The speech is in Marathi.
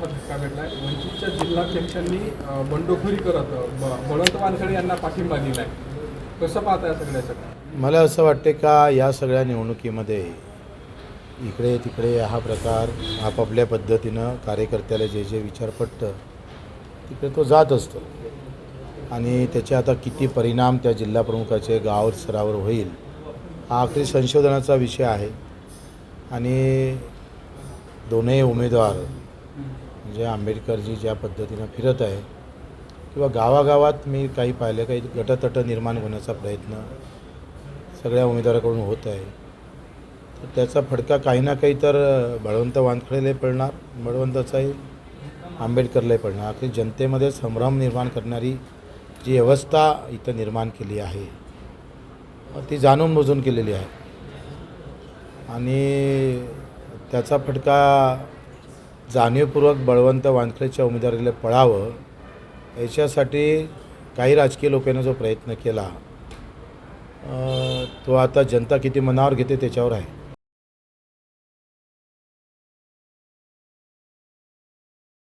मोठा धक्का भेटला आहे वंचितच्या जिल्हाध्यक्षांनी बंडखोरी करत बळवंत वानखडे यांना पाठिंबा दिला आहे कसं पाहताय या सगळ्याचं मला असं वाटते का या सगळ्या निवडणुकीमध्ये इकडे तिकडे हा प्रकार आपापल्या पद्धतीनं कार्यकर्त्याला जे जे विचार पटतं तिकडे तो जात असतो. आणि त्याचे आता किती परिणाम त्या जिल्हाप्रमुखाचे गाव स्तरावर होईल हा आखरी संशोधनाचा विषय आहे. आणि दोनही उमेदवार म्हणजे आंबेडकरजी ज्या पद्धतीनं फिरत आहे किंवा गावागावात मी काही पाहिलं काही गटतट निर्माण होण्याचा प्रयत्न सगळ्या उमेदवाराकडून होत आहे. तर त्याचा फडका काही ना काही तर बळवंत वानखडेलाही पडणार बळवंताचाही आंबेडकरलाही पडणार. अखेर जनतेमध्ये संभ्रम निर्माण करणारी जी व्यवस्था इथं निर्माण केली आहे ती जाणून बुजून केलेली आहे. आणि त्याचा फटका जाणीवपूर्वक बळवंत वानखडेच्या उमेदवारीला पळावं याच्यासाठी काही राजकीय लोकांनी जो प्रयत्न केला तो आता जनता किती मनावर घेते त्याच्यावर आहे.